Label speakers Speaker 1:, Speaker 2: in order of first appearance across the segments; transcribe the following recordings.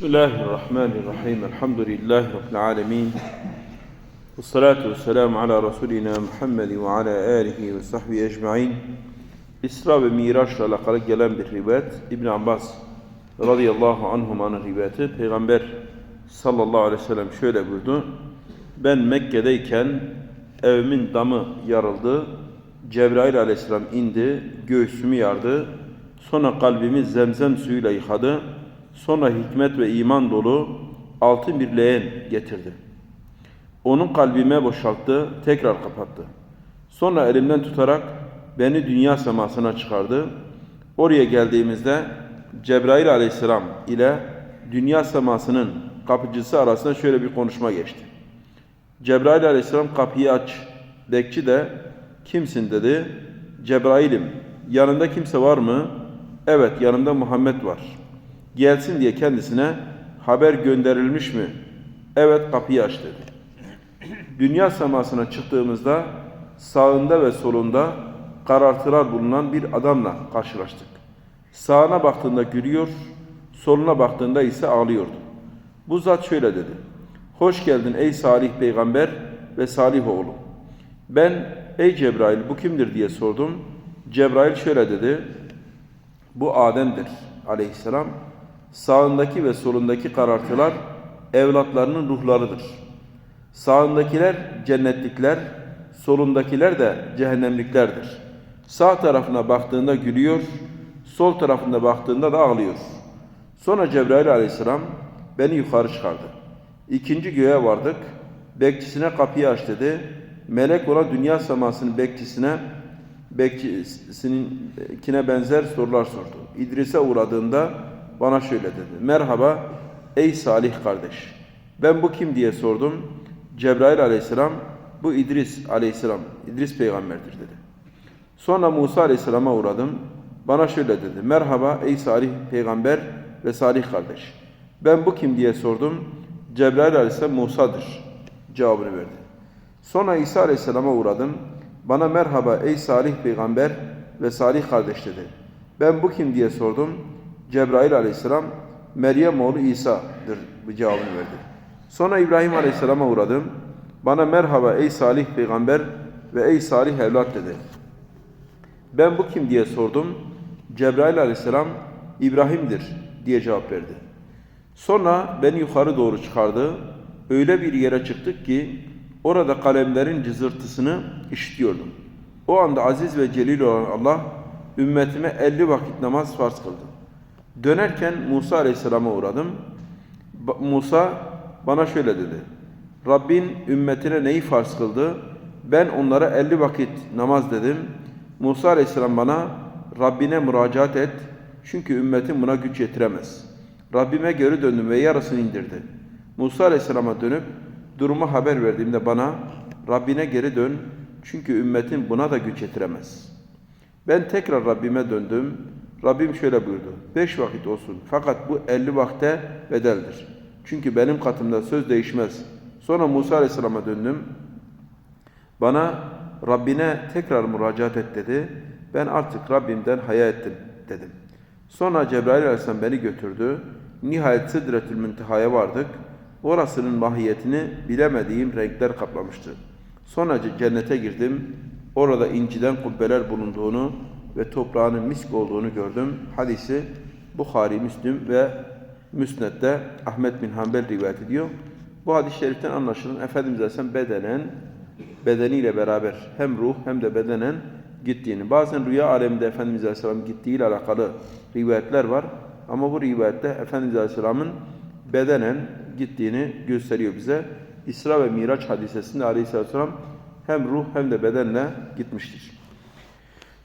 Speaker 1: Bismillahirrahmanirrahim. Elhamdülillahi Rabbil alemin. Ve salatu ve selamu ala Resulina Muhammed ve ala alihi ve sahbihi ecmain. İsra ve Miraç'la alakalı gelen bir rivayet İbn Abbas radıyallahu anhumanın rivayeti Peygamber sallallahu aleyhi ve sellem şöyle buyurdu. Ben Mekke'deyken evimin damı yarıldı. Cebrail aleyhisselam indi, göğsümü yardı. Sonra kalbimi zemzem suyuyla yıkadı.'' Sonra hikmet ve iman dolu altın bir leğen getirdi. Onun kalbime boşalttı, tekrar kapattı. Sonra elimden tutarak beni dünya semasına çıkardı. Oraya geldiğimizde Cebrail aleyhisselam ile dünya semasının kapıcısı arasında şöyle bir konuşma geçti. Cebrail aleyhisselam kapıyı aç. Bekçi de kimsin dedi. Cebrail'im. Yanında kimse var mı? Evet yanımda Muhammed var. Gelsin diye kendisine haber gönderilmiş mi? Evet kapıyı aç dedi. Dünya semasına çıktığımızda sağında ve solunda karartılar bulunan bir adamla karşılaştık. Sağına baktığında gülüyor, soluna baktığında ise ağlıyordu. Bu zat şöyle dedi. Hoş geldin ey salih peygamber ve salih oğlum. Ben ey Cebrail bu kimdir diye sordum. Cebrail şöyle dedi. Bu Adem'dir aleyhisselam. Sağındaki ve solundaki karartılar evlatlarının ruhlarıdır. Sağındakiler cennetlikler, solundakiler de cehennemliklerdir. Sağ tarafına baktığında gülüyor, sol tarafına baktığında da ağlıyor. Sonra Cebrail aleyhisselam beni yukarı çıkardı. İkinci göğe vardık. Bekçisine kapıyı aç dedi. Melek ona dünya semasının bekçisine bekçisininkine benzer sorular sordu. İdris'e uğradığında bana şöyle dedi. Merhaba ey salih kardeş. Ben bu kim diye sordum. Cebrail aleyhisselam bu İdris aleyhisselam, İdris peygamberdir dedi. Sonra Musa aleyhisselama uğradım. Bana şöyle dedi. Merhaba ey salih peygamber ve salih kardeş. Ben bu kim diye sordum. Cebrail aleyhisselam Musa'dır cevabını verdi. Sonra İsa aleyhisselama uğradım. Bana merhaba ey salih peygamber ve salih kardeş dedi. Ben bu kim diye sordum. Cebrail aleyhisselam Meryem oğlu İsa'dır bu cevabını verdi. Sonra İbrahim aleyhisselama uğradım. Bana merhaba ey salih peygamber ve ey salih evlat dedi. Ben bu kim diye sordum. Cebrail aleyhisselam İbrahim'dir diye cevap verdi. Sonra beni yukarı doğru çıkardı. Öyle bir yere çıktık ki orada kalemlerin cızırtısını işitiyordum. O anda aziz ve celil olan Allah ümmetime elli vakit namaz farz kıldı. Dönerken Musa Aleyhisselam'a uğradım. Musa bana şöyle dedi. Rabbin ümmetine neyi farz kıldı? Ben onlara elli vakit namaz dedim. Musa Aleyhisselam bana Rabbine müracaat et. Çünkü ümmetin buna güç yetiremez. Rabbime geri döndüm ve yarısını indirdi. Musa Aleyhisselam'a dönüp durumu haber verdiğimde bana Rabbine geri dön. Çünkü ümmetin buna da güç yetiremez. Ben tekrar Rabbime döndüm. Rabbim şöyle buyurdu. Beş vakit olsun. Fakat bu elli vakte bedeldir. Çünkü benim katımda söz değişmez. Sonra Musa Aleyhisselam'a döndüm. Bana Rabbine tekrar müracaat et dedi. Ben artık Rabbimden haya ettim dedim. Sonra Cebrail Aleyhisselam beni götürdü. Nihayet Sidretül Münteha'ya vardık. Orasının mahiyetini bilemediğim renkler kaplamıştı. Sonra cennete girdim. Orada inciden kubbeler bulunduğunu ve toprağının misk olduğunu gördüm. Hadisi Bukhari, Müslüm ve Müsned'de Ahmet bin Hanbel rivayet ediyor. Bu hadis-i şeriften anlaşılan Efendimiz Aleyhisselam bedenen, bedeniyle beraber hem ruh hem de bedenen gittiğini. Bazen rüya aleminde Efendimiz Aleyhisselam gittiği ile alakalı rivayetler var. Ama bu rivayette Efendimiz Aleyhisselam'ın bedenen gittiğini gösteriyor bize. İsra ve Miraç hadisesinde Aleyhisselam hem ruh hem de bedenle gitmiştir.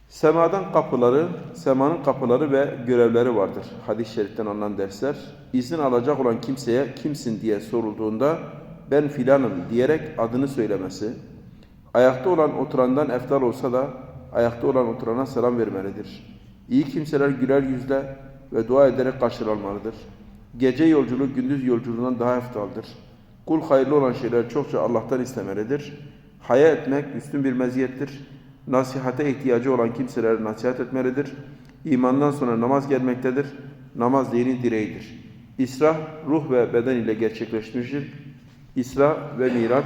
Speaker 1: Semadan kapıları, semanın kapıları ve görevleri vardır. Hadis-i şeriften alınan dersler. İzin alacak olan kimseye kimsin diye sorulduğunda ben filanım diyerek adını söylemesi. Ayakta olan oturandan eftal olsa da ayakta olan oturana selam vermelidir. İyi kimseler güler yüzle ve dua ederek karşılanmalıdır. Gece yolculuğu gündüz yolculuğundan daha eftaldır. Kul hayırlı olan şeyler çokça Allah'tan istemelidir. Haya etmek üstün bir meziyettir. Nasihate ihtiyacı olan kimseler nasihat etmelidir. İmandan sonra namaz gelmektedir. Namaz dinin direğidir. İsra ruh ve beden ile gerçekleşmiştir. İsra ve Miraç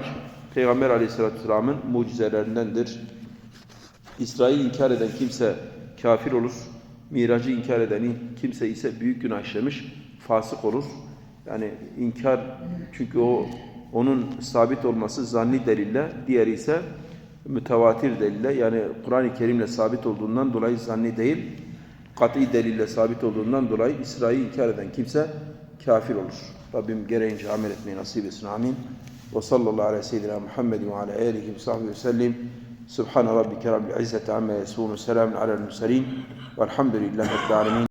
Speaker 1: Peygamber Aleyhisselatü Vesselam'ın mucizelerindendir. İsra'yı inkar eden kimse kafir olur. Miracı inkar eden kimse ise büyük günah işlemiş, fasık olur. Yani inkar çünkü o onun sabit olması zanni delille, diğeri ise mütevatir delille yani Kur'an-ı Kerim'le sabit olduğundan dolayı zanni değil, kat'i delille sabit olduğundan dolayı İsra'yı inkar eden kimse kafir olur. Rabbim gereğince amel etmeyi nasip etsin. Amin. Ve sallallahu aleyhi ve seyyidina Muhammedin ve ala alihi ve sahbihi ve sellim. Subhane rabbike rabbil izzeti amma yasifun. Selamun alel murselin. Velhamdülillahi rabbil.